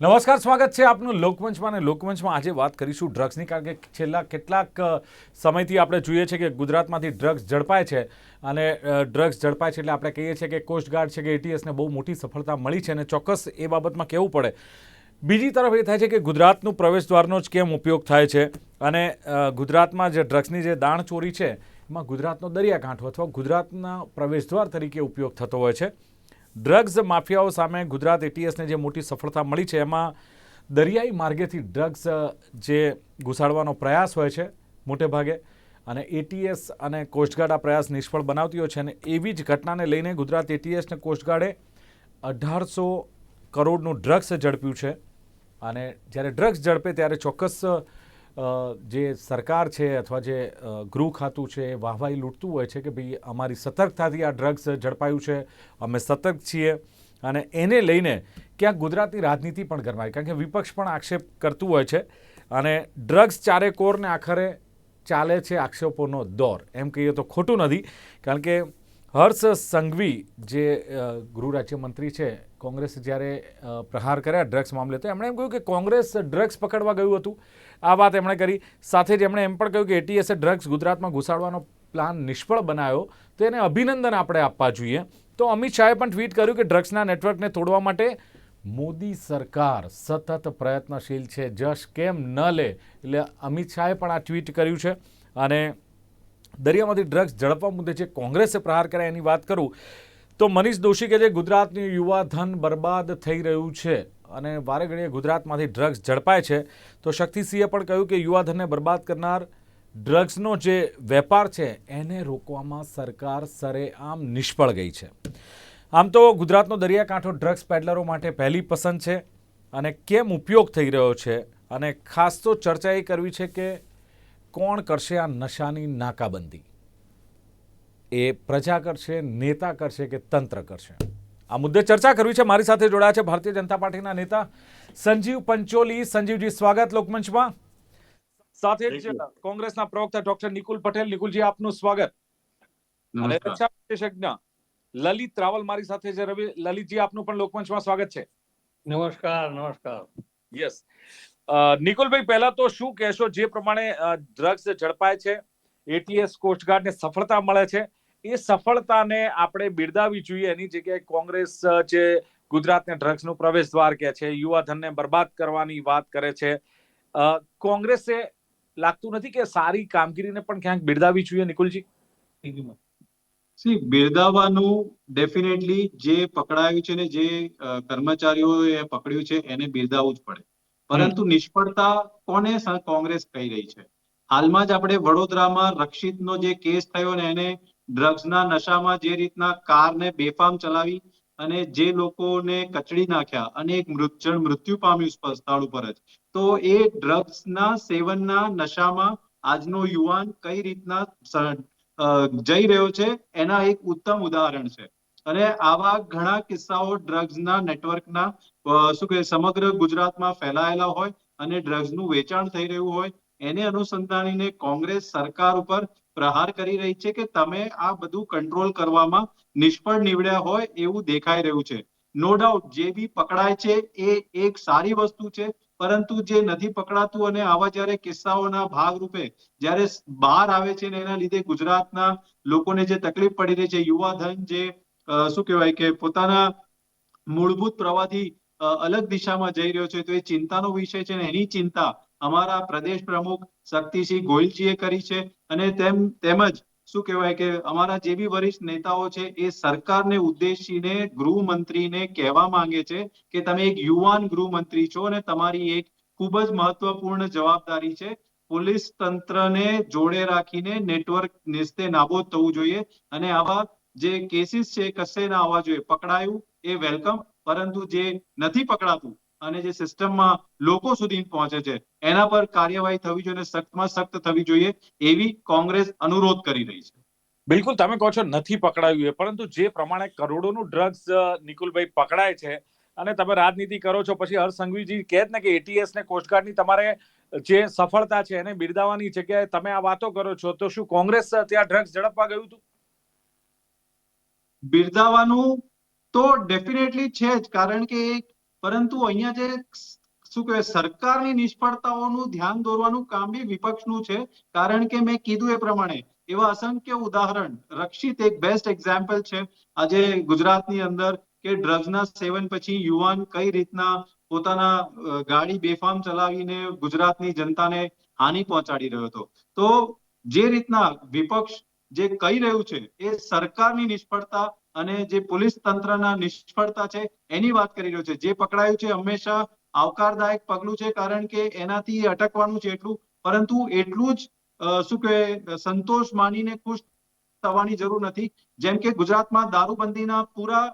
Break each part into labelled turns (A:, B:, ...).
A: નમસ્કાર, સ્વાગત છે આપનું લોકમંચમાં અને લોકમંચમાં આજે વાત કરીશું ડ્રગ્સની, કારણ કે છેલ્લા કેટલાક સમયથી આપણે જોઈએ છે કે ગુજરાતમાંથી ડ્રગ્સ ઝડપાય છે અને ડ્રગ્સ ઝડપાય છે એટલે આપણે કહીએ છીએ કે કોસ્ટગાર્ડ છે કે એટીએસને બહુ મોટી સફળતા મળી છે અને ચોક્કસ એ બાબતમાં કહેવું પડે. બીજી તરફ એ થાય છે કે ગુજરાતનું પ્રવેશદ્વારનો જ કેમ ઉપયોગ થાય છે અને ગુજરાતમાં જે ડ્રગ્સની જે દાણચોરી છે, એમાં ગુજરાતનો દરિયાકાંઠો અથવા ગુજરાતના પ્રવેશદ્વાર તરીકે ઉપયોગ થતો હોય છે. ડ્રગ્સ માફિયાઓ સામે ગુજરાત એટીએસને જે મોટી સફળતા મળી છે, એમાં દરિયાઈ માર્ગેથી ડ્રગ્સ જે ઘુસાડવાનો પ્રયાસ હોય છે, મોટે ભાગે, અને એટીએસ અને કોસ્ટગાર્ડ આ પ્રયાસ નિષ્ફળ બનાવતી હોય છે અને એવી જ ઘટનાને લઈને ગુજરાત એટીએસ અને કોસ્ટગાર્ડે અઢારસો કરોડનું ડ્રગ્સ ઝડપ્યું છે. અને જ્યારે ડ્રગ્સ ઝડપે, ત્યારે ચોક્કસ જે સરકાર છે અથવા જે ગૃહ ખાતું છે એ વાહવાઈ લૂંટતું હોય છે કે ભાઈ અમારી સતર્કતાથી આ ડ્રગ્સ ઝડપાયું છે, અમે સતર્ક છીએ અને એને લઈને ક્યાંક ગુજરાતની રાજનીતિ પણ ગરમાય. કારણ કે વિપક્ષ પણ આક્ષેપ કરતું હોય છે અને ડ્રગ્સ ચારે કોરને આખરે ચાલે છે આક્ષેપોનો દોર. એમ કહીએ તો ખોટું નથી. કારણ કે હર્ષ સંઘવી જે ગૃહ રાજ્યમંત્રી છે કોંગ્રેસે જ્યારે પ્રહાર કર્યા ડ્રગ્સ મામલે, તો એમણે એમ કહ્યું કે કોંગ્રેસ ડ્રગ્સ પકડવા ગયું હતું. આ વાત એમણે કરી. સાથે જ એમણે એમ પણ કહ્યું કે એટીએસે ડ્રગ્સ ગુજરાતમાં ઘુસાડવાનો પ્લાન નિષ્ફળ બનાવ્યો તો એને અભિનંદન આપણે આપવા જોઈએ. તો અમિત શાહે પણ ટ્વીટ કર્યું કે ડ્રગ્સના નેટવર્કને તોડવા માટે મોદી સરકાર સતત પ્રયત્નશીલ છે, જશ કેમ ન લે. એટલે અમિત શાહે પણ આ ટ્વીટ કર્યું છે. અને દરિયામાંથી ડ્રગ્સ ઝડપવા મુદ્દે જે કોંગ્રેસે પ્રહાર કર્યા એની વાત કરું તો મનીષ દોશી કે જે ગુજરાતનું યુવા ધન બરબાદ થઈ રહ્યું છે અને વારે ઘડીએ ગુજરાતમાંથી ડ્રગ્સ ઝડપાય છે, તો શક્તિસિંહે પણ કહ્યું કે યુવા ધનને બરબાદ કરનાર ડ્રગ્સનો જે વેપાર છે, એને રોકવામાં સરકાર સરેઆમ નિષ્ફળ ગઈ છે. આમ તો ગુજરાતનો દરિયાકાંઠો ડ્રગ્સ પેડલરો માટે પહેલી પસંદ છે અને કેમ ઉપયોગ થઈ રહ્યો છે અને ખાસ તો ચર્ચા એ કરવી છે કે કોણ કરશે આ નશાની નાકાબંધી? એ પ્રજા કરશે નેતા કરશે કે તંત્ર કરશે? આ મુદ્દે ચર્ચા કરવી છે. મારી સાથે જોડાયા છે ભારતીય જનતા પાર્ટીના નેતા સંજીવ પંચોલી. સંજીવજી સ્વાગત લોકમંચમાં. સાથે જ કોંગ્રેસના પ્રવક્તા ડોક્ટર નિકુલ પટેલ. નિકુલજી આપનું સ્વાગત. અને
B: નમસ્કાર.
A: રક્ષા વિશેષજ્ઞ લલિત રાવલ મારી સાથે છે. રવિ લલિતજી આપનું પણ લોકમંચમાં સ્વાગત છે.
C: નમસ્કાર નમસ્કાર.
A: યસ નિકુલભાઈ પહેલા તો શું કહેશો? જે પ્રમાણે ડ્રગ્સ ઝડપાય છે એટીએસ કોસ્ટગાર્ડને સફળતા મળે છે એ સફળતાને આપણે બિરદાવી જોઈએ. એની જગ્યાએ કોંગ્રેસ જે ગુજરાતને ડ્રગ્સનું પ્રવેશ દ્વાર કે છે યુવા ધનને બરબાદ કરવાની વાત કરે છે. કોંગ્રેસે લાગતું નથી કે સારી કામગીરીને પણ ક્યાંક બિરદાવી જોઈએ? નિકુલજી?
B: સી બિરદાવવાનું ડેફિનેટલી જે પકડાયું છે ને જે કર્મચારીઓએ પકડ્યું છે એને બિરદાવવું જ પડે. પરંતુ નિષ્ફળતા કોને કોંગ્રેસ કહી રહી છે? હાલમાં જ આપણે વડોદરામાં રક્ષિતનો જે કેસ થયો ને એને ડ્રગ્સના નશામાં જે રીતના કારને બેફામ ચલાવી અને જે લોકોને કચડી નાખ્યા અને એક મૃતજણ મૃત્યુ પામ્યું સ્થળ ઉપર જ. તો એ ડ્રગ્સના સેવનના નશામાં આજનો યુવાન કઈ રીતના જઈ રહ્યો છે, એના એક ઉત્તમ ઉદાહરણ છે. અને આવા ઘણા કિસ્સાઓ ડ્રગ્સના નેટવર્કના શું કહે, સમગ્ર ગુજરાતમાં ફેલાયેલા હોય અને ડ્રગ્સનું વેચાણ થઈ રહ્યું હોય, એને અનુસંધાનીને કોંગ્રેસ સરકાર ઉપર પ્રહાર કરી રહી છે કે તમે આ બધું કંટ્રોલ કરવામાં નિષ્ફળ નીવડ્યા હોય એવું દેખાઈ રહ્યું છે. નો ડાઉટ જે બી પકડાય છે એ એક સારી વસ્તુ છે, પરંતુ જે નથી પકડાતું અને આવા જયારે કિસ્સાઓના ભાગરૂપે જ્યારે બહાર આવે છે ને એના લીધે ગુજરાતના લોકોને જે તકલીફ પડી રહી છે, યુવા ધન જે શું કહેવાય કે પોતાના મૂળભૂત પ્રવાહથી અલગ દિશામાં જઈ રહ્યો છે, તો એ ચિંતાનો વિષય છે ને એની ચિંતા અમારા પ્રદેશ પ્રમુખ શક્તિસિંહ ગોહિલજીએ કરી છે અને તેમ, તેમજ શું કહેવાય કે અમારા જે બી વરિષ્ઠ નેતાઓ છે એ સરકારને ઉદ્દેશીને ગૃહમંત્રીને કહેવા માંગે છે કે તમે એક યુવાન ગૃહમંત્રી છો અને તમારી એક ખૂબ જ મહત્વપૂર્ણ જવાબદારી છે. પોલીસ તંત્રને જોડે રાખીને નેટવર્ક નિસ્તે નાબૂદ થવું જોઈએ અને આવા જે કેસીસ છે કશે ના આવવા જોઈએ. પકડાયું એ વેલકમ પરંતુ જે નથી પકડાતું અને જે સિસ્ટમમાં લોકો સુધી પહોંચે છે એના પર કાર્યવાહી થવી જોઈએ અને સખ્તમાં સખ્ત થવી જોઈએ એવી કોંગ્રેસ અનુરોધ કરી રહી છે.
A: બિલકુલ તમે કહો છો નથી પકડાયું એ પરંતુ જે પ્રમાણે કરોડોનું ડ્રગ્સ નિકુલભાઈ પકડાય છે અને તમે રાજનીતિ કરો છો પછી હર્ષ સંઘવીજી કહે ને કે એટીએસ ને કોસ્ટગાર્ડની તમારે જે સફળતા છે એને બિરદાવવાની જગ્યાએ તમે આ વાતો કરો છો તો શું કોંગ્રેસ ત્યાં ડ્રગ્સ ઝડપવા ગયું હતું?
B: બિરદાવાનું તો ડેફિનેટલી છે જ કારણ કે એક પરંતુ અહીંયા જે શું કહેવાય, સરકારની નિષ્ફળતાઓનું ધ્યાન દોરવાનું કામ બી વિપક્ષનું છે. કારણ કે મેં કીધું એ પ્રમાણે, એવા અસંખ્ય ઉદાહરણ, રક્ષિત એક બેસ્ટ એક્ઝામ્પલ છે. આજે ગુજરાતની અંદર કે ડ્રગ્સના સેવન પછી યુવાન કઈ રીતના પોતાના ગાડી બેફામ ચલાવીને ગુજરાતની જનતાને હાનિ પહોંચાડી રહ્યો હતો. તો જે રીતના વિપક્ષ જે કહી રહ્યું છે, એ સરકારની નિષ્ફળતા અને જે પોલીસ તંત્રના નિષ્ફળતા છે, એની વાત કરી રહ્યો છે. જે પકડાયું છે, હંમેશા આવકારદાયક પગલું છે, કારણ કે એનાથી અટકવાનું છે એટલું. પરંતુ એટલું જ શું કે સંતોષ માનીને ખુશ થવાની જરૂર નથી. જેમ કે ગુજરાતમાં દારૂબંધીના પૂરા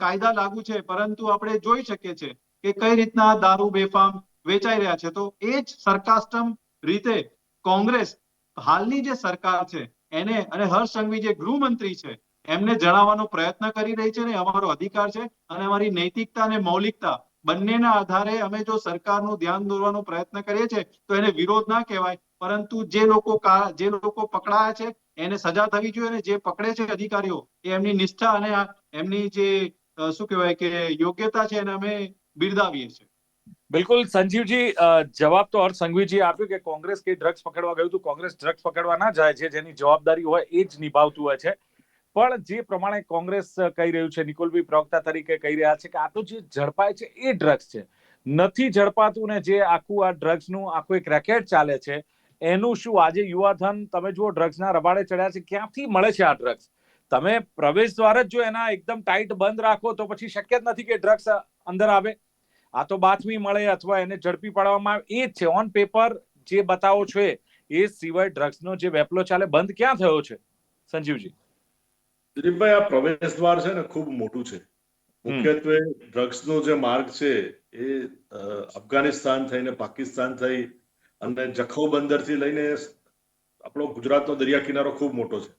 B: કાયદા લાગુ છે, પરંતુ આપણે જોઈ શકીએ છીએ કે કઈ રીતના દારૂ, બેફામ વેચાઈ રહ્યા છે. તો એ જ સરકાસ્ટમ રીતે કોંગ્રેસ હાલની જે સરકાર છે, એને અને હર્ષ સંઘવી જે ગૃહમંત્રી છે એમને જણાવવાનો પ્રયત્ન કરી રહી છે ને અમારો અધિકાર છે અને અમારી નૈતિકતા અને મૌલિકતા બંનેના આધારે અમે જો સરકારનું ધ્યાન દોરવાનો પ્રયત્ન કરીએ છીએ, તો એને વિરોધ ના કહેવાય. પરંતુ જે લોકો જે લોકો પકડાયા છે, એને સજા થવી જોઈએ અને જે પકડે છે અધિકારીઓ, એ એમની નિષ્ઠા અને એમની જે શું કહેવાય કે યોગ્યતા છે એને અમે બિરદાવીએ છીએ.
A: બિલકુલ સંજીવજી જવાબ તો અર્થ સંઘવીજી આપ્યો કે કોંગ્રેસ કે ડ્રગ્સ પકડવા ગયું હતું, કોંગ્રેસ ડ્રગ્સ પકડવા ના જાય છે, જેની જવાબદારી હોય એ જ નિભાવતું હોય છે. પણ જે પ્રમાણે કોંગ્રેસ કહી રહ્યું છે, નિકોલભાઈ પ્રવક્તા તરીકે કહી રહ્યા છે કે આ તો જે ઝડપાય છે એ ડ્રગ્સ છે. નથી ઝડપાતું ને જે આખું આ ડ્રગ્સનું આખું એક રેકેટ ચાલે છે, એનું શું? આજે યુવાધન, તમે જુઓ ડ્રગ્સના રબાડે ચડ્યા છે, ક્યાંથી મળે છે આ ડ્રગ્સ? તમે પ્રવેશ દ્વાર જ જો એના એકદમ ટાઈટ બંધ રાખો તો પછી શક્ય જ નથી કે ડ્રગ્સ અંદર આવે. આ તો બાતમી મળે અથવા એને ઝડપી પાડવામાં આવે. એ જ છે. ઓન પેપર જે બતાવો છો એ સિવાય ડ્રગ્સનો જે વેપલો ચાલે, બંધ ક્યાં થયો છે? સંજીવજી.
D: દિલીપભાઈ આ પ્રવેશ દ્વાર છે ને ખૂબ મોટું છે. મુખ્યત્વે ડ્રગ્સનો જે માર્ગ છે એ અફઘાનિસ્તાન થઈને પાકિસ્તાન થઈ અને જખૌ બંદરથી લઈને આપણો ગુજરાતનો દરિયા કિનારો ખૂબ મોટો છે.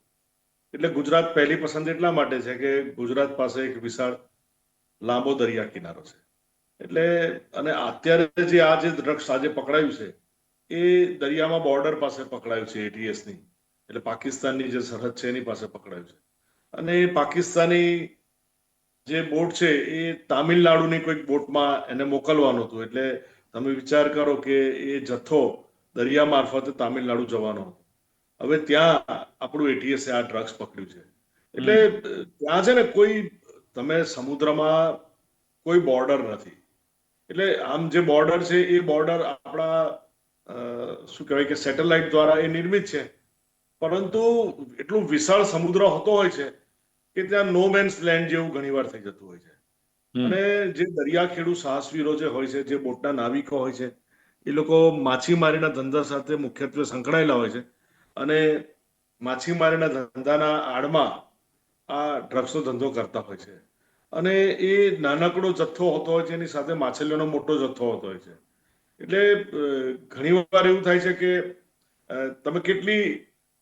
D: એટલે ગુજરાત પહેલી પસંદ એટલા માટે છે કે ગુજરાત પાસે એક વિશાળ લાંબો દરિયા કિનારો છે. એટલે અને અત્યારે જે આ જે ડ્રગ્સ આજે પકડાયું છે એ દરિયામાં બોર્ડર પાસે પકડાયું છે એટીએસની. એટલે પાકિસ્તાનની જે સરહદ છે એની પાસે પકડાયું છે. અને પાકિસ્તાની જે બોટ છે એ તામિલનાડુની કોઈક બોટમાં એને મોકલવાનું હતું. એટલે તમે વિચાર કરો કે એ જથ્થો દરિયા મારફતે તામિલનાડુ જવાનો હતો. હવે ત્યાં આપણું એટીએસે આ ડ્રગ્સ પકડ્યું છે. એટલે ત્યાં છે ને કોઈ તમે સમુદ્રમાં કોઈ બોર્ડર નથી. એટલે આમ જે બોર્ડર છે એ બોર્ડર આપણા શું કહેવાય કે સેટેલાઇટ દ્વારા એ નિર્મિત છે. પરંતુ એટલું વિશાળ સમુદ્ર હોતો હોય છે કે ત્યાં નો મેન્સ લેન્ડ જેવું ઘણીવાર થઈ જતું હોય છે. અને જે દરિયાખેડુ સાહસવીરો જે હોય છે જે બોટના નાવિકો હોય છે એ લોકો માછીમારીના ધંધા સાથે મુખ્યત્વે સંકળાયેલા હોય છે. અને માછીમારીના ધંધાના આડમાં આ ડ્રગ્સનો ધંધો કરતા હોય છે. અને એ નાનકડો જથ્થો હોતો હોય છે એની સાથે માછલીઓનો મોટો જથ્થો હોતો હોય છે. એટલે ઘણીવાર એવું થાય છે કે તમે કેટલી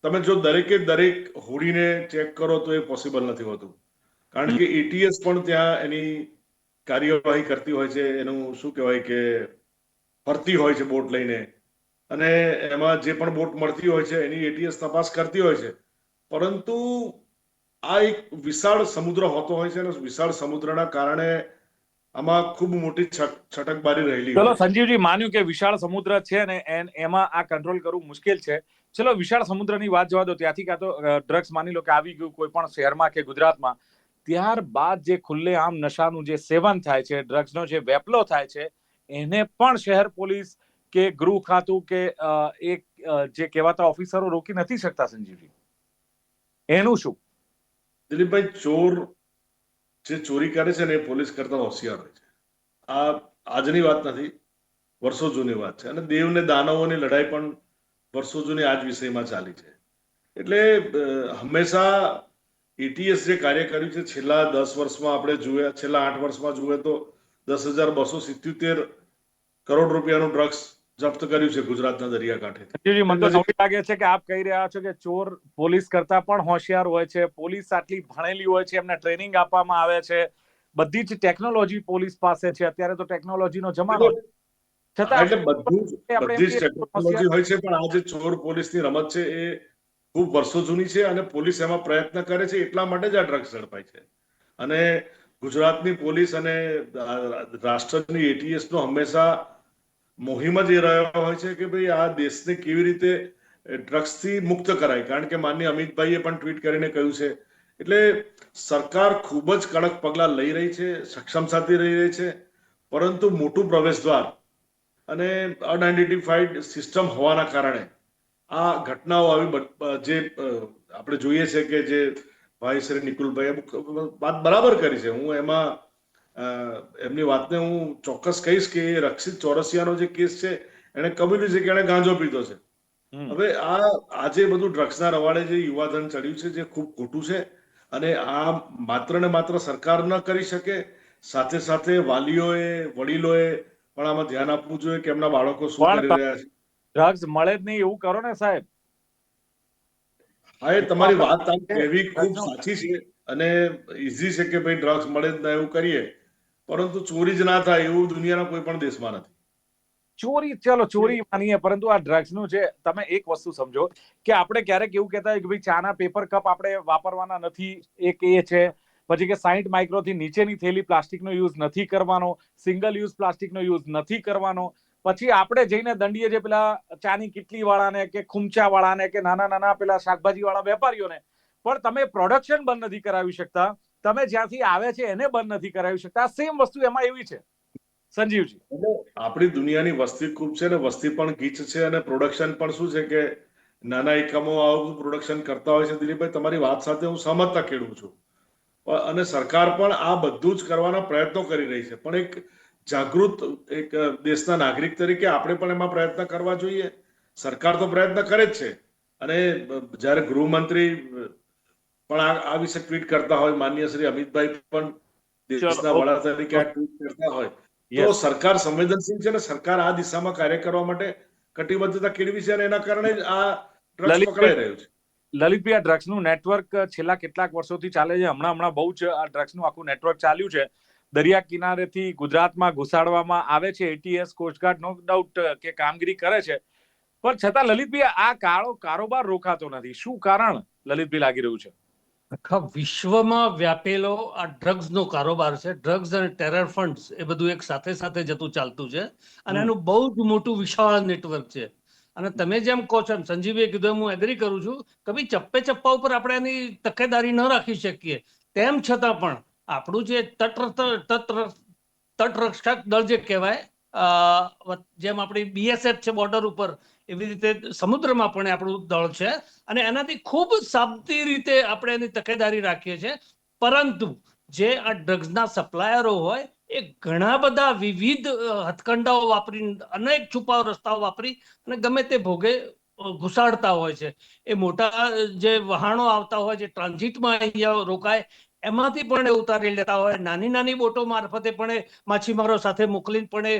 D: તમે જો દરેકે દરેક હોડીને ચેક કરો તો એ પોસિબલ નથી હોતું. કારણ કે એટીએસ પણ ત્યાં એની કાર્યવાહી કરતી હોય છે એનું શું કહેવાય કે ફરતી હોય છે બોટ લઈને. અને એમાં જે પણ બોટ મળતી હોય છે એની એટીએસ તપાસ કરતી હોય છે. પરંતુ આ એક વિશાળ સમુદ્ર હોતો હોય છે અને વિશાળ સમુદ્રના કારણે આમાં ખૂબ મોટી છટ- છટકબારી રહેલી
A: ચલો સંજીવજી માન્યું કે વિશાળ સમુદ્ર છે ને એમાં આ કંટ્રોલ કરવું મુશ્કેલ છે. ચલો, વિશાળ સમુદ્રની વાત જવા દો. ત્યાંથી કાં તો ડ્રગ્સ માની લો કે આવી ગયું કોઈ પણ શહેરમાં કે ગુજરાતમાં, ત્યારબાદ જે ખુલ્લે આમ નશાનું જે સેવન થાય છે ડ્રગ્સનો જે વેપલો થાય છે, એને પણ શહેર પોલીસ કે ગૃહ ખાતું કે એક જે કહેવાતા ઓફિસરો રોકી નથી શકતા સંજીવજી. એનું શું?
D: દિલીપભાઈ, ચોર જે ચોરી કરે છે ને એ પોલીસ કરતા હોશિયાર હોય છે. આ આજની વાત નથી, વર્ષો જૂની વાત છે. અને દેવ ને દાનવોની લડાઈ પણ વર્ષો જૂની આ જ વિષયમાં ચાલી છે. એટલે હંમેશા એટીએસ જે કાર્ય કર્યું છે છેલ્લા દસ વર્ષમાં આપણે જોયા છેલ્લા આઠ વર્ષમાં જોઈએ તો દસ હજાર બસો સિત્યોતેર કરોડ રૂપિયાનું ડ્રગ્સ જપ્ત કર્યું છે ગુજરાતના દરિયાકાંઠે.
A: મને તો લાગે છે કે આપ કહી રહ્યા છો કે ચોર પોલીસ કરતા પણ હોશિયાર હોય છે પોલીસ આટલી ભણેલી હોય છે એમને ટ્રેનિંગ આપવામાં આવે છે. બધી જ ટેકનોલોજી પોલીસ પાસે છે અત્યારે તો ટેકનોલોજીનો જમાનો છતાં
D: એટલે બધું બધી જ
A: એમ કહીએ તો
D: ટેકનોલોજી હોય છે પણ આ જે ચોર પોલીસની રમત છે એ ખૂબ વર્ષો જૂની છે અને પોલીસ એમાં પ્રયત્ન કરે છે એટલા માટે જ આ ડ્રગ્સ ઝડપાય છે. અને ગુજરાતની પોલીસ અને રાષ્ટ્રની એટીએસ નો હંમેશા મોહિમ જ એ રહ્યો હોય છે કે ભાઈ આ દેશને કેવી રીતે ડ્રગ્સથી મુક્ત કરાય. કારણ કે માનનીય અમિતભાઈએ પણ ટ્વીટ કરીને કહ્યું છે એટલે સરકાર ખૂબ જ કડક પગલાં લઈ રહી છે સક્ષમ સાથે રહી રહી છે પરંતુ મોટું પ્રવેશદ્વાર અને અનઆઇડેન્ટિફાઈડ સિસ્ટમ હોવાના કારણે આ ઘટનાઓ આવી જે આપણે જોઈએ છે કે જે ભાઈ શ્રી નિકુલભાઈ વાત બરાબર કરી છે. હું એમાં એમની વાતને હું ચોક્કસ કહીશ કે રક્ષિત ચોરસિયાનો જે કેસ છે એને કબૂલ્યું છે કે એને ગાંજો પીધો છે. હવે આ આજે બધું ડ્રગ્સના રવાડે જે યુવાધન ચડ્યું છે જે ખૂબ ખોટું છે અને આ માત્ર ને માત્ર સરકાર ન કરી શકે સાથે સાથે વાલીઓએ વડીલોએ પણ આમાં ધ્યાન આપવું જોઈએ કે એમના બાળકો શું કરી રહ્યા છે.
A: ડ્રગ્સ મળે જ નહીં એવું કરો ને સાહેબ.
D: હા એ તમારી વાત આમ કહેવી ખૂબ સાચી છે અને ઈઝી છે કે ભાઈ ડ્રગ્સ મળે જ ના એવું કરીએ. પરંતુ ચોરી જ ના થાય એવું દુનિયાના કોઈ પણ દેશમાં નથી.
A: ચોરી ચલો ચોરી માનીએ પરંતુ આ ડ્રગ્સનું છે તમે એક વસ્તુ સમજો કે આપણે ક્યારેક એવું કહેતા હોય કે ભાઈ ચાના પેપર કપ આપણે વાપરવાના નથી એક એ છે. પછી કે સાઈઠ માઇક્રોથી નીચેની થેલી પ્લાસ્ટિકનો યુઝ નથી કરવાનો, સિંગલ યુઝ પ્લાસ્ટિકનો યુઝ નથી કરવાનો. પછી આપણે જઈને દંડીએ જે પેલા ચાની કિટલી વાળાને કે ખુમચા વાળાને કે નાના નાના પેલા શાકભાજી વાળા વેપારીઓને, પણ તમે પ્રોડક્શન બંધ નથી કરાવી શકતા. તમે જ્યાંથી આવે છે એને બંધ નથી કરાવી શકતા. સેમ વસ્તુ એમાં એવી છે. સંજીવજી.
D: આપણી દુનિયાની વસ્તી ખૂબ છે ને વસ્તી પણ ગીચ છે અને પ્રોડક્શન પણ શું છે કે નાના એકમો આવું પ્રોડક્શન કરતા હોય છે. દિલીપભાઈ, તમારી વાત સાથે હું સહમતતા ખેડું છું. અને સરકાર પણ આ બધું જ કરવાના પ્રયત્નો કરી રહી છે. પણ એક જાગૃત એક દેશના નાગરિક તરીકે આપણે પણ એમાં પ્રયત્ન કરવા જોઈએ. સરકાર તો પ્રયત્ન કરે જ છે. અને જ્યારે ગૃહમંત્રી પણ આ વિશે ટ્વીટ કરતા હોય માન્ય શ્રી અમિતભાઈ પણ દેશના વડા તરીકે આ ટ્વીટ કરતા હોય તો સરકાર સંવેદનશીલ છે ને સરકાર આ દિશામાં કાર્ય કરવા માટે કટિબદ્ધતા કેળવી છે અને એના કારણે જ આ
A: ટ્રસ્ટ
D: પકડાઈ રહ્યું છે.
A: લલિતભાઈ આ ડ્રગ્સનું નેટવર્ક છેલ્લા કેટલાક વર્ષોથી ચાલે છે. હમણાં હમણાં બહુ જ આ ડ્રગ્સનું આખું નેટવર્ક ચાલ્યું છે. દરિયા કિનારેથી ગુજરાતમાં ઘુસાડવામાં આવે છે. એટીએસ કોસ્ટગાર્ડ નો ડાઉટ કે કામગીરી કરે છે. પણ છતાં લલિતભાઈ આ કાળો કારોબાર રોકાતો નથી. શું કારણ લલિતભાઈ લાગી રહ્યું છે?
C: આખા વિશ્વમાં વ્યાપેલો આ ડ્રગ્સનો કારોબાર છે. ડ્રગ્સ અને ટેરર ફંડ્સ એ બધું એક સાથે સાથે જતું ચાલતું છે. અને એનું બહુ જ મોટું વિશાળ નેટવર્ક છે. અને તમે જેમ કહો છો એમ સંજીવે કીધું, હું એગ્રી કરું છું કે ભાઈ ચપ્પે ચપ્પા ઉપર આપણે એની તકેદારી ન રાખી શકીએ. તેમ છતાં પણ આપણું જે તટ તટ તટરક્ષક દળ જે કહેવાય જેમ આપણી બીએસએફ છે બોર્ડર ઉપર, એવી રીતે સમુદ્રમાં પણ આપણું દળ છે અને એનાથી ખૂબ સાબતી રીતે આપણે એની તકેદારી રાખીએ છીએ. પરંતુ જે આ ડ્રગ્સના સપ્લાયરો હોય એ ઘણા બધા વિવિધ હથકંડાઓ વાપરી અનેક છુપાવ રસ્તાઓ વાપરી અને ગમે તે ભોગે ઘુસાડતા હોય છે. એ મોટા જે વહાણો આવતા હોય, જે ટ્રાન્ઝિટમાં અહીંયા રોકાય, એમાંથી પણ એ ઉતારી લેતા હોય. નાની નાની બોટો મારફતે પણ એ માછીમારો સાથે મોકલીને પણ એ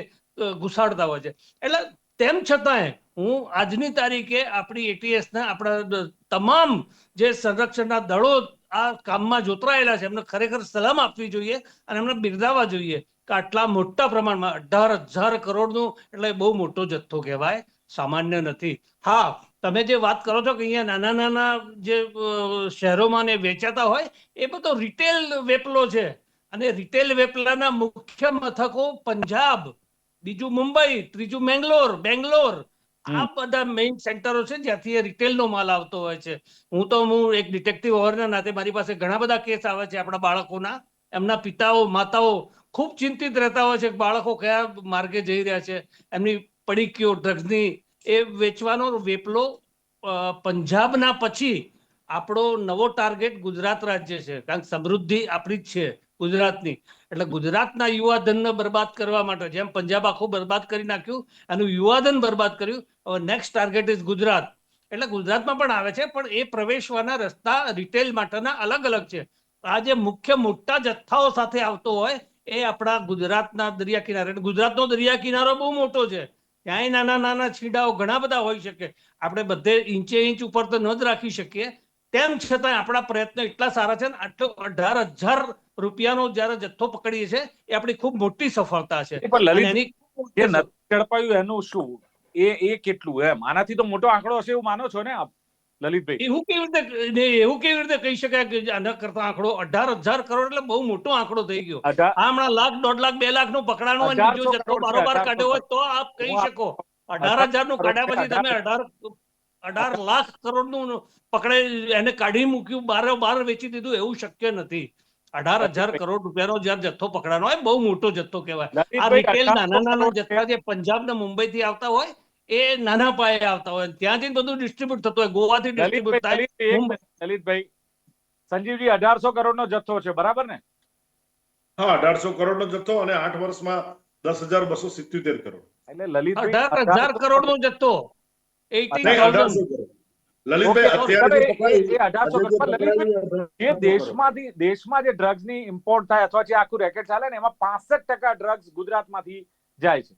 C: ઘુસાડતા હોય છે. એટલે તેમ છતાંય હું આજની તારીખે આપણી એટીએસ ના આપણા તમામ જે સંરક્ષણના દળો આ કામમાં જોતરાયેલા છે. એમને ખરેખર સલામ આપવી જોઈએ અને એમને બિરદાવવા જોઈએ કે આટલા મોટા પ્રમાણમાં અઢાર હજાર કરોડનું એટલે બહુ મોટો જથ્થો કહેવાય. સામાન્ય નથી. હા, તમે જે વાત કરો છો કે અહીંયા નાના નાના જે શહેરોમાં ને વેચાતા હોય, એ બધો રિટેલ વેપલો છે. અને રિટેલ વેપલાના મુખ્ય મથકો પંજાબ, બીજું મુંબઈ, ત્રીજું મેંગ્લોર, બેંગ્લોર આ બધા મેઇન સેન્ટરો છે જ્યાંથી એ રિટેલનો માલ આવતો હોય છે. હું તો હું એક ડિટેક્ટિવ હોવાના નાતે મારી પાસે ઘણા બધા કેસ આવે છે આપણા બાળકોના. એમના પિતાઓ માતાઓ ખૂબ ચિંતિત રહેતા હોય છે કે બાળકો કયા માર્ગે જઈ રહ્યા છે. એમની પડીકીઓ ડ્રગ્સની એ વેચવાનો વેપલો પંજાબના પછી આપણો નવો ટાર્ગેટ ગુજરાત રાજ્ય છે. કારણ કે સમૃદ્ધિ આપણી જ છે. ગુજરાતની. એટલે ગુજરાતના યુવાધનને બરબાદ કરવા માટે, જેમ પંજાબ આખું બરબાદ કરી નાખ્યું, એનું યુવાધન બરબાદ કર્યું, હવે નેક્સ્ટ ટાર્ગેટ ઇઝ ગુજરાત. એટલે ગુજરાતમાં પણ આવે છે, પણ એ પ્રવેશવાના રસ્તા રિટેલ માટેના અલગ અલગ છે. આ જે મુખ્ય મોટા જથ્થાઓ સાથે આવતો હોય, એ આપણા ગુજરાતના દરિયા કિનારે ગુજરાતનો દરિયા કિનારો બહુ મોટો છે. ત્યાંય નાના નાના છીંડાઓ ઘણા બધા હોઈ શકે. આપણે બધે ઇંચે ઇંચ ઉપર તો ન જ રાખી શકીએ. તેમ છતાં આપણા પ્રયત્નો એટલા સારા છે ને આટલો અઢાર હજાર રૂપિયાનો જયારે જથ્થો પકડીએ છે એ આપણી ખૂબ મોટી સફળતા છે. અને
A: ઝડપાયું એનું શું? એ એ કેટલું એમ? આનાથી તો મોટો આંકડો હશે એવું માનો છો ને આપ લલિતભાઈ?
C: એવું કેવી રીતે એવું કેવી રીતે કહી શકાય કે આના કરતા આંકડો અઢાર હજાર કરોડ એટલે બહુ મોટો આંકડો થઈ ગયો. આ હમણાં લાખ દોઢ લાખ બે લાખનું પકડાણું બીજો જથ્થો બારોબાર કાઢ્યો હોય તો આપ કહી શકો. અઢાર હજારનું કાઢ્યા પછી તમે અઢાર અઢાર લાખ કરોડનું પકડે એને કાઢી મૂક્યું બારો બાર વેચી દીધું એવું શક્ય નથી. અઢાર હજાર કરોડ રૂપિયાનો જયારે જથ્થો પકડાનો હોય બહુ મોટો જથ્થો કહેવાય. આ રિટેલ નાના નાના જથ્થા જે પંજાબ ને મુંબઈ થી આવતા હોય એ નાના પાયે આવતા હોય. ત્યાંથી બધું ડિસ્ટ્રીબ્યુટ થતું હોય. ગોવાથી ડિસ્ટ્રીબ્યુટ થાય.
A: લલિતભાઈ, સંજીવજી અઢારસો કરોડ નો જથ્થો છે બરાબર ને?
D: હા અઢારસો કરોડ નો જથ્થો અને આઠ વર્ષમાં દસ હજાર બસો સિત્યોતેર કરોડ.
A: એટલે લલિત
C: અઢાર હજાર કરોડ નો જથ્થો.
A: દેશમાંથી દેશમાં જે ડ્રગ્સની ઇમ્પોર્ટ થાય અથવા જે આખું રેકેટ ચાલે ને એમાં પાસઠ ટકા ડ્રગ્સ ગુજરાતમાંથી જાય છે.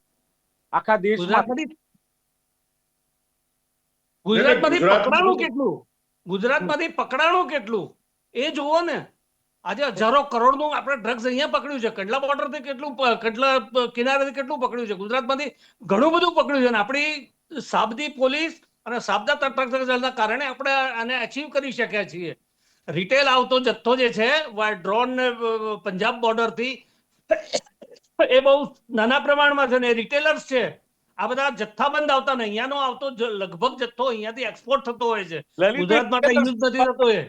A: આખા દેશમાં
C: ગુજરાતમાંથી ગુજરાતમાંથી પકડાણું કેટલું? ગુજરાતમાંથી પકડાણું કેટલું? એ જુઓ ને. આજે હજારો કરોડનું આપણે ડ્રગ્સ અહીંયા પકડ્યું છે. કંડલા બોર્ડરથી કેટલું કંડલા કિનારે કિનારેથી કેટલું પકડ્યું છે? ગુજરાતમાંથી ઘણું બધું પકડ્યું છે ને આપણી સાબદી પોલીસ અને સાબદા તટરક્ષકના કારણે આપણે આને અચીવ કરી શક્યા છીએ. રિટેલ આવતો જથ્થો જે છે ડ્રોન પંજાબ બોર્ડરથી એ બહુ નાના પ્રમાણમાં છે ને રિટેલર્સ છે. આ બધા જથ્થાબંધ આવતા ને અહીંયાનો આવતો લગભગ જથ્થો અહીંયાથી એક્સપોર્ટ થતો હોય છે. ગુજરાત માટે યુઝ નથી થતો એ.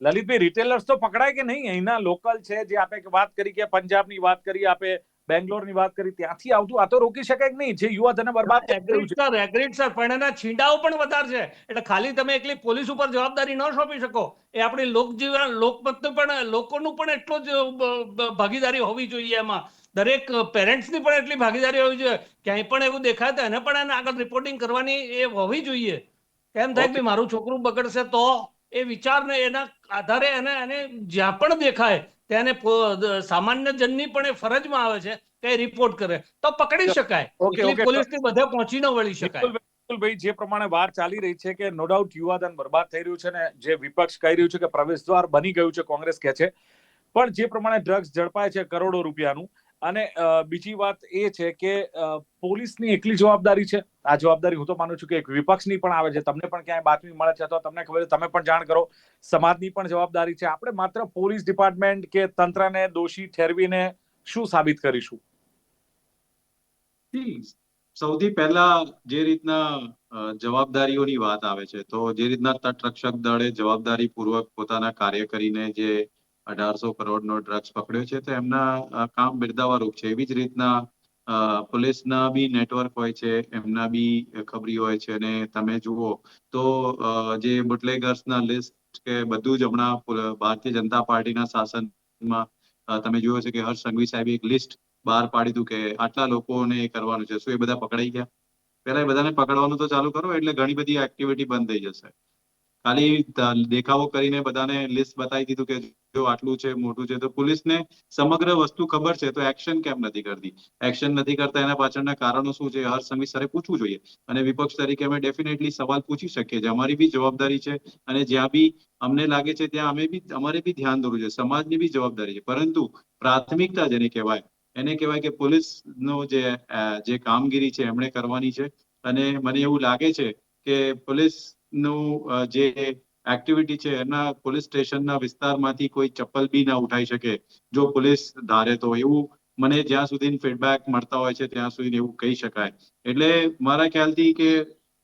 A: લલિતભાઈ રિટેલર્સ તો પકડાય કે નહીં? અહીંના લોકલ છે જે આપણે વાત કરી કે પંજાબની વાત કરી આપે બેંગ્લોરની વાત કરી ત્યાંથી આવતું આ તો રોકી શકાય કે નહીં? જે યુવાધનને બરબાદ
C: એગ્રીડ સર એગ્રીડ સર પણ એના છીંડાઓ પણ વધારે છે એટલે ખાલી તમે એકલી પોલીસ ઉપર જવાબદારી ન સોંપી શકો. એ આપણી લોકજીવન લોકમતનું પણ લોકોનું પણ એટલો જ ભાગીદારી હોવી જોઈએ એમાં. દરેક પેરેન્ટ્સની પણ એટલી ભાગીદારી હોવી જોઈએ. ક્યાંય પણ એવું દેખાય તો એને પણ એને આગળ રિપોર્ટિંગ કરવાની એ હોવી જોઈએ. એમ થાય કે મારું છોકરું બગડશે તો એ વિચારને એના આધારે એને એને જ્યાં પણ દેખાય તેને સામાન્ય જનની પણ એ ફરજમાં આવે છે કે રિપોર્ટ કરે. તો પકડી શકાય.
A: ઓકે.
C: પોલીસની બધે પહોંચી ન વળી શકાય.
A: બિલકુલ બિલકુલ જે પ્રમાણે વાર ચાલી રહી છે કે નો ડાઉટ યુવાધન બરબાદ થઈ રહ્યું છે ને જે વિપક્ષ કહી રહ્યું છે કે પ્રવેશ દ્વાર બની ગયું છે કોંગ્રેસ કહે છે. પણ જે પ્રમાણે ડ્રગ્સ ઝડપાય છે કરોડો રૂપિયાનું અને બીજી વાત એ છે કે પોલીસની એકલી જવાબદારી છે. આ જવાબદારી હું તો માનું છું કે એક વિપક્ષની પણ આવે છે. તમને પણ ક્યાંય બાતમી મળે છે તો તમને ખબર તમે પણ જાણ કરો. સમાજની પણ જવાબદારી છે. આપણે માત્ર પોલીસ ડિપાર્ટમેન્ટ કે તંત્રને દોષી ઠેરવીને શું સાબિત કરીશું?
B: સૌથી પહેલા જે રીતના જવાબદારીઓની વાત આવે છે, તો જે રીતના તટરક્ષક દળે જવાબદારી પૂર્વક પોતાના કાર્ય કરીને જે અઢારસો કરોડનો ડ્રગ્સ પકડ્યો છે. તો એમના કામ બિરદાવારૂપ છે. એવી જ રીતના પોલીસના બી નેટવર્ક હોય છે, એમના બી ખબરી હોય છે. અને તમે જુઓ તો જે બુટલેગર્સના લિસ્ટ કે બધું જ હમણાં ભારતીય જનતા પાર્ટીના શાસનમાં તમે જુઓ છે કે હર્ષ સંઘવી સાહેબે એક લિસ્ટ બહાર પાડી દીધું કે આટલા લોકોને કરવાનું છે. શું એ બધા પકડાઈ ગયા? પહેલા એ બધાને પકડવાનું તો ચાલુ કરો, એટલે ઘણી બધી એક્ટિવિટી બંધ થઈ જશે. ખાલી દેખાવો કરીને બધાને લિસ્ટ બતાવી દીધું કે જો આટલું છે, મોટું છે, તો પોલીસને સમગ્ર વસ્તુ ખબર છે, તો એક્શન કેમ નથી કરતી? એક્શન નથી કરતા એના પાછળના કારણો શું છે, હર સરે પૂછવું જોઈએ. અને વિપક્ષ તરીકે અમે ડેફિનેટલી સવાલ પૂછી શકીએ છીએ. અમારી બી જવાબદારી છે અને જ્યાં બી અમને લાગે છે, ત્યાં અમે બી, અમારે બી ધ્યાન દોરવું છે સમાજની બી જવાબદારી છે. પરંતુ પ્રાથમિકતા જેને કહેવાય, એને કહેવાય કે પોલીસનો જે જે કામગીરી છે, એમણે કરવાની છે. અને મને એવું લાગે છે કે પોલીસનું અ, જે એક્ટિવિટી છે એના પોલીસ સ્ટેશનના વિસ્તારમાંથી કોઈ ચપ્પલ બી ના ઉઠાઈ શકે જો પોલીસ ધારે તો. એવું મને જ્યાં સુધી ફીડબેક મળતા હોય છે ત્યાં સુધી એવું કહી શકાય. એટલે મારા ખ્યાલથી કે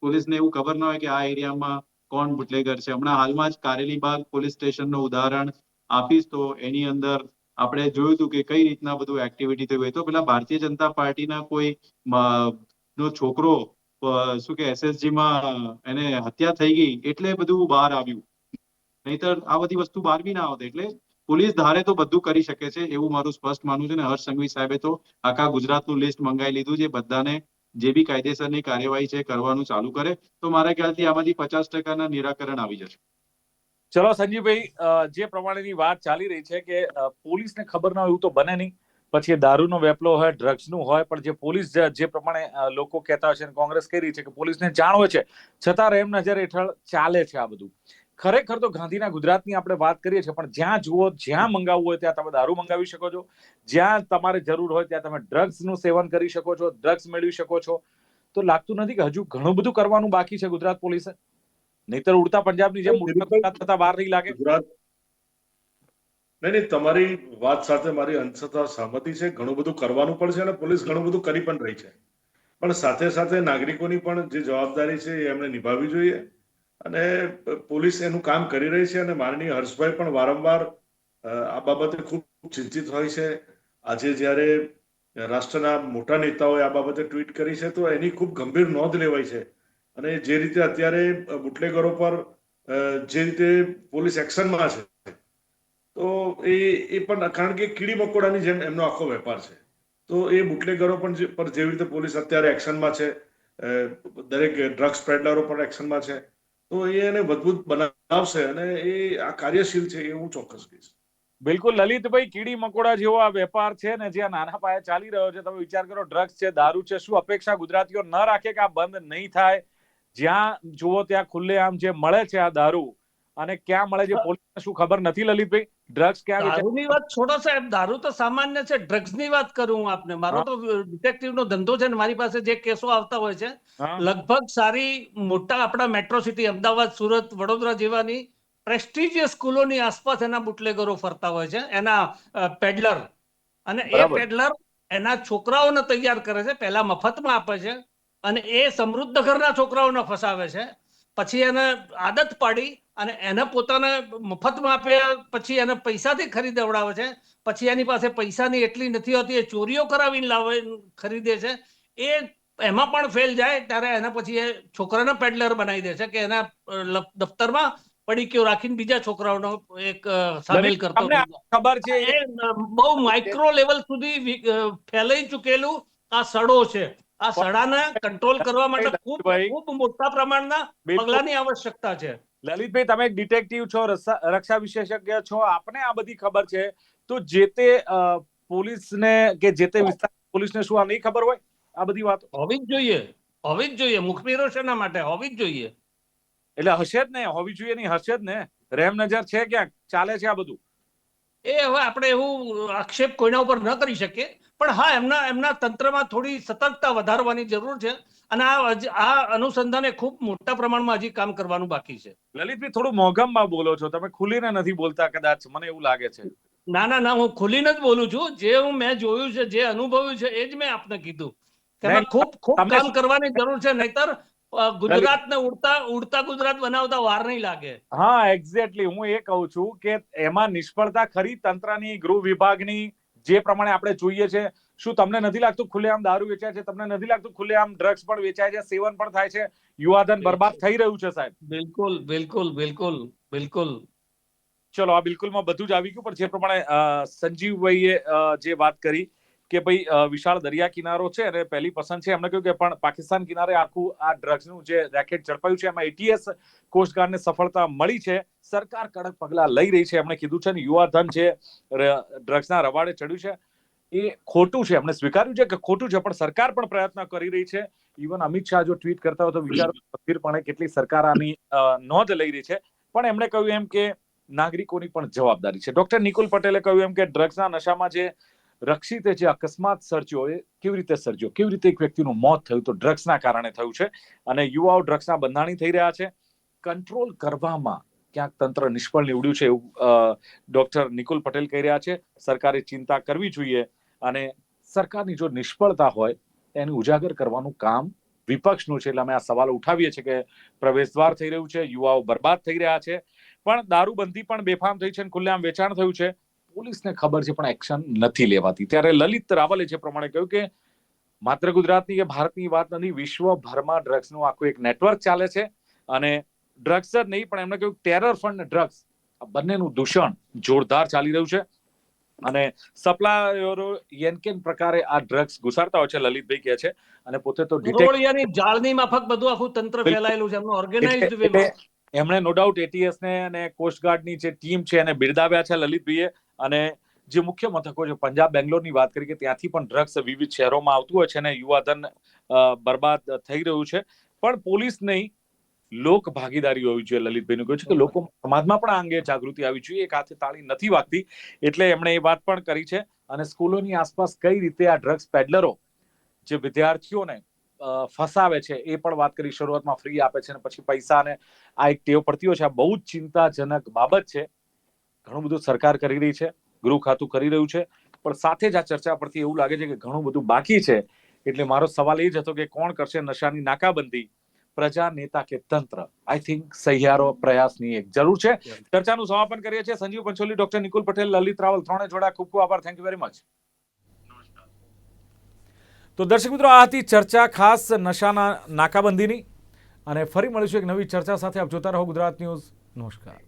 B: પોલીસને એવું ખબર ના હોય કે આ એરિયામાં કોણ બુટલેગર છે. હમણાં હાલમાં જ કારેલીબાગ પોલીસ સ્ટેશનનું ઉદાહરણ આપીશ તો એની અંદર આપણે જોયું હતું કે કઈ રીતના બધું એક્ટિવિટી થયું એ તો પેલા ભારતીય જનતા પાર્ટીના કોઈ નો છોકરો શું કે એસએસજી માં એને હત્યા થઈ ગઈ એટલે બધું બહાર આવ્યું. નહીતર આ બધી વસ્તુ બહાર બી ના આવત એટલે પોલીસ ધારે તો બધું કરી શકે છે એવું મારું સ્પષ્ટ માનવું છે ને હર્ષ સંઘવી સાહેબે તો આખા ગુજરાતનું લિસ્ટ મંગાવી લીધું છે, બધાને જે બી કાયદેસરની કાર્યવાહી છે કરવાનું ચાલુ કરે. તો મારા ખ્યાલથી આમાંથી પચાસ ટકાના નિરાકરણ આવી જશે.
A: ચલો સંજીવભાઈ જે પ્રમાણેની વાત ચાલી રહી છે કે પોલીસને ખબર ના હોય એવું તો બને નહીં. પછી દારૂનો વેપલો હોય ડ્રગ્સનું હોય પણ જે પોલીસ જે પ્રમાણે લોકો કહેતા હોય છે કોંગ્રેસ કહી રહી છે કે પોલીસને જાણ હોય છે છતાં રેમ નજર હેઠળ ચાલે છે આ બધું. ખરેખર તો ગાંધીના ગુજરાતની આપણે વાત કરીએ છીએ પણ જ્યાં જુઓ જ્યાં મંગાવવું હોય ત્યાં તમે દારૂ મંગાવી શકો છો. જ્યાં તમારે જરૂર હોય ત્યાં તમે ડ્રગ્સનું સેવન કરી શકો છો ડ્રગ્સ મેળવી શકો છો. તો લાગતું નથી કે હજુ ઘણું બધું કરવાનું બાકી છે ગુજરાત પોલીસે? નહીતર ઉડતા પંજાબની જેમ ઉડતા થતા વાર નહીં લાગે.
D: ગુજરાત નહીં નહીં, તમારી વાત સાથે મારી અંશતઃ સહમતિ છે. ઘણું બધું કરવાનું પણ છે અને પોલીસ ઘણું બધું કરી પણ રહી છે. પણ સાથે સાથે નાગરિકોની પણ જે જવાબદારી છે એ એમણે નિભાવવી જોઈએ અને પોલીસ એનું કામ કરી રહી છે અને માનનીય હર્ષભાઈ પણ વારંવાર આ બાબતે ખૂબ ચિંતિત હોય છે. આજે જ્યારે રાષ્ટ્રના મોટા નેતાઓએ આ બાબતે ટ્વીટ કરી છે તો એની ખૂબ ગંભીર નોંધ લેવાય છે. અને જે રીતે અત્યારે બુટલેગરો પર જે રીતે પોલીસ એક્શનમાં છે તો એ એ પણ કારણ કે કીડી મકોડાની જેમ એમનો આખો વેપાર છે. તો એ બુટલેગરો પણ પર જેવી રીતે પોલીસ અત્યારે એક્શનમાં છે દરેક ડ્રગ્સ પેડલરો પણ એક્શનમાં છે તો એ એને મજબૂત બનાવશે અને એ આ કાર્યશીલ છે એ હું ચોક્કસ કહીશ.
A: બિલકુલ. લલિતભાઈ કીડી મકોડા જેવો આ વેપાર છે ને જ્યાં નાના પાયે ચાલી રહ્યો છે તમે વિચાર કરો ડ્રગ્સ છે દારૂ છે શું અપેક્ષા ગુજરાતીઓ ન રાખે કે આ બંધ નહીં થાય? જ્યાં જુઓ ત્યાં ખુલ્લેઆમ જે મળે છે આ દારૂ અને ક્યાં મળે છે પોલીસને શું ખબર નથી લલિતભાઈ? ડ્રગ્સ ક્યાં?
C: દારૂની વાત છોડો સાહેબ દારૂ તો સામાન્ય છે. ડ્રગ્સની વાત કરું હું આપને. મારો તો ડિટેક્ટિવ નો ધંધો છે ને મારી પાસે જે કેસો આવતા હોય છે લગભગ સારી મોટા આપણા મેટ્રો સિટી અમદાવાદ સુરત વડોદરા જેવાની પ્રેસ્ટિજિયસ સ્કૂલોની આસપાસ એના બુટલેગરો ફરતા હોય છે. એના પેડલર અને એ પેડલર એના છોકરાઓને તૈયાર કરે છે પહેલા મફતમાં આપે છે અને એ સમૃદ્ધ ઘરના છોકરાઓને ફસાવે છે. પછી એને આદત પાડી અને એને પોતાને મફતમાં આપ્યા પછી એને પૈસાથી ખરીદવડાવે છે. પછી એની પાસે પૈસાની એટલી નથી હોતી એ ચોરીઓ કરાવીને લાવે ખરીદે છે. એ એમાં પણ ફેલ જાય ત્યારે એના પછી એ છોકરાને પેડલર બનાવી દે છે કે એના દફતરમાં પડીકીઓ રાખીને બીજા છોકરાઓનો એક સામેલ કરતો.
A: ખબર છે
C: એ બહુ માઇક્રો લેવલ સુધી ફેલાઈ ચૂકેલું આ સડો છે. આ સડાને કંટ્રોલ કરવા માટે ખૂબ ખૂબ મોટા પ્રમાણના પગલાની આવશ્યકતા છે.
A: લલિતભાઈ તમે એક ડિટેક્ટિવ છો રક્ષા વિશેષજ્ઞ છો આપને આ બધી ખબર છે. તો જે તે પોલીસને કે જે તે વિસ્તાર પોલીસને શું આ નહીં ખબર હોય? આ બધી વાત?
C: હોવી જ જોઈએ. હોવી જ જોઈએ. મુખબીરો શેના માટે? હોવી જ જોઈએ.
A: એટલે હશે જ ને? હોવી જોઈએ નહીં હશે જ ને? રેમ નજર છે ક્યાંક? ચાલે છે આ બધું?
C: એ હવે આપણે એવું આક્ષેપ કોઈના ઉપર ન કરી શકીએ. પણ હા એમના એમના તંત્રમાં થોડી સતર્કતા વધારવાની જરૂર છે અને આ આ અનુસંધાને ખૂબ મોટા પ્રમાણમાં હજી કામ કરવાનું બાકી છે.
A: લલિતભાઈ થોડું મોગમમાં બોલો છો. તમે ખુલીને નથી બોલતા કદાચ. મને એવું લાગે છે.
C: ના ના ના હું ખુલીને જ બોલું છું. જે હું મેં જોયું છે જે અનુભવ્યું છે એ જ મેં આપને કીધું. એમાં ખૂબ ખૂબ કામ કરવાની જરૂર છે નહીતર ગુજરાત ગુજરાતને ઉડતા ઉડતા ગુજરાત બનાવતા વાર નહીં લાગે.
A: હા એક્ઝેક્ટલી હું એ કહું છું કે એમાં નિષ્ફળતા ખરી તંત્રની ગૃહ વિભાગની જે પ્રમાણે આપણે જોઈએ છે શું તમને નથી લાગતું ખુલ્લેઆમ દારૂ વેચાય છે? તમને નથી લાગતું ખુલ્લેઆમ ડ્રગ્સ પણ વેચાય છે સેવન પણ થાય છે? યુવાધન બરબાદ થઈ રહ્યું છે સાહેબ?
C: બિલકુલ બિલકુલ બિલકુલ બિલકુલ.
A: ચલો આ બિલકુલમાં બધું જ આવી ગયું પણ જે પ્રમાણે સંજીવભાઈએ જે વાત કરી કે ભાઈ વિશાળ દરિયા કિનારો છે અને પહેલી પસંદ છે. એમણે કહ્યું કે પણ પાકિસ્તાન કિનારે આખું આ ડ્રગ્સનું જે રેકેટ ઝડપાયું છે, એમાં એટીએસ કોસ્ટગાર્ડને સફળતા મળી છે. સરકાર કડક પગલાં લઈ રહી છે. એમણે કીધું છે ને, યુવા ધન જે ડ્રગ્સના રવાડે ચડ્યું છે, એ ખોટું છે. એમણે સ્વીકાર્યું છે કે ખોટું છે, પણ સરકાર પણ પ્રયત્ન કરી રહી છે. ઇવન અમિત શાહ જો ટ્વીટ કરતા હોય તો વિચારો ગંભીરપણે કેટલી સરકાર આની નોંધ લઈ રહી છે. પણ એમણે કહ્યું એમ કે નાગરિકોની પણ જવાબદારી છે. ડોક્ટર નિકુલ પટેલે કહ્યું એમ કે ડ્રગ્સના નશામાં જે રક્ષિતે જે અકસ્માત સર્જ્યો એ કેવી રીતે સર્જ્યો? કેવી રીતે એક વ્યક્તિનું મોત થયું? તો ડ્રગ્સના કારણે થયું છે. અને યુવાઓ ડ્રગ્સના બંધાણી થઈ રહ્યા છે. કંટ્રોલ કરવામાં ક્યાંક તંત્ર નિષ્ફળ નીવડ્યું છે એવું ડોક્ટર નિકુલ પટેલ કહી રહ્યા છે. સરકારે ચિંતા કરવી જોઈએ અને સરકારની જો નિષ્ફળતા હોય, એને ઉજાગર કરવાનું કામ વિપક્ષનું છે. એટલે અમે આ સવાલ ઉઠાવીએ છીએ કે પ્રવેશદ્વાર થઈ રહ્યું છે, યુવાઓ બરબાદ થઈ રહ્યા છે. પણ દારૂબંધી પણ બેફામ થઈ છે અને ખુલ્લેઆમ વેચાણ થયું છે. પોલીસને ખબર છે પણ એક્શન નથી લેવાતી. ત્યારે લલિત રાવલે જે પ્રમાણે કહ્યું કે માત્ર ગુજરાતની કે ભારતની વાત નથી વિશ્વભરમાં ડ્રગ્સનું આખું એક નેટવર્ક ચાલે છે. અને ડ્રગ્સ જ નહીં પણ એમણે કહ્યું ટેરર ફંડ ડ્રગ્સ આ બંનેનું દૂષણ જોરદાર ચાલી રહ્યું છે. અને સપ્લાયરો યેનકેન પ્રકારે આ ડ્રગ્સ ઘુસાડતા હોય છે લલિતભાઈ કહે છે. અને પોતે તો
C: જાળની માફક બધું આખું તંત્ર ફેલાયેલું છે એમનું ઓર્ગેનાઇઝડ
A: એટલે- એમણે નો ડાઉટ એટીએસ ને અને કોસ્ટગાર્ડની જે ટીમ છે એને બિરદાવ્યા છે લલિતભાઈએ. અને જે મુખ્ય મથકો છે પંજાબ બેંગ્લોરની વાત કરી કે ત્યાંથી પણ ડ્રગ્સ વિવિધ શહેરોમાં આવતું હોય છે અને યુવાધન બરબાદ થઈ રહ્યું છે. પણ પોલીસ નહીં લોક ભાગીદારી હોવી જોઈએ લલિતભાઈનું. કહ્યું છે કે લોકો સમાજમાં પણ આ અંગે જાગૃતિ આવી જોઈએ. એક હાથે તાળી નથી વાગતી. એટલે એમણે એ વાત પણ કરી છે. અને સ્કૂલોની આસપાસ કઈ રીતે આ ડ્રગ્સ પેડલરો જે વિદ્યાર્થીઓને ફસાવે છે એ પણ વાત કરી. શરૂઆતમાં ફ્રી આપે છે અને પછી પૈસા અને આ એક ટેવ પડતી હોય છે. આ બહુ જ ચિંતાજનક બાબત છે. ઘણું બધું સરકાર કરી રહી છે ગૃહ ખાતું કરી રહ્યું છે પણ સાથે જ આ ચર્ચા પરથી એવું લાગે છે કે ઘણું બધું બાકી છે. એટલે મારો સવાલ એ જ હતો કે કોણ કરશે નશાની નાકાબંધી? પ્રજા નેતા કે તંત્ર? આઈ થિંક સહિયારો પ્રયાસની એક જરૂર છે. ચર્ચાનું સમાપન કરીએ છીએ. સંજીવ પંચોલી ડોક્ટર નિકુલ પટેલ લલિત રાવલ ત્રણે જોડા ખૂબ ખૂબ આભાર. થેન્ક યુ વેરી મચ તો દર્શક મિત્રો આ હતી ચર્ચા ખાસ નશાના નાકાબંધીની. અને ફરી મળીશું એક નવી ચર્ચા સાથે. આપ જોતા રહો ગુજરાત ન્યૂઝ. નમસ્કાર.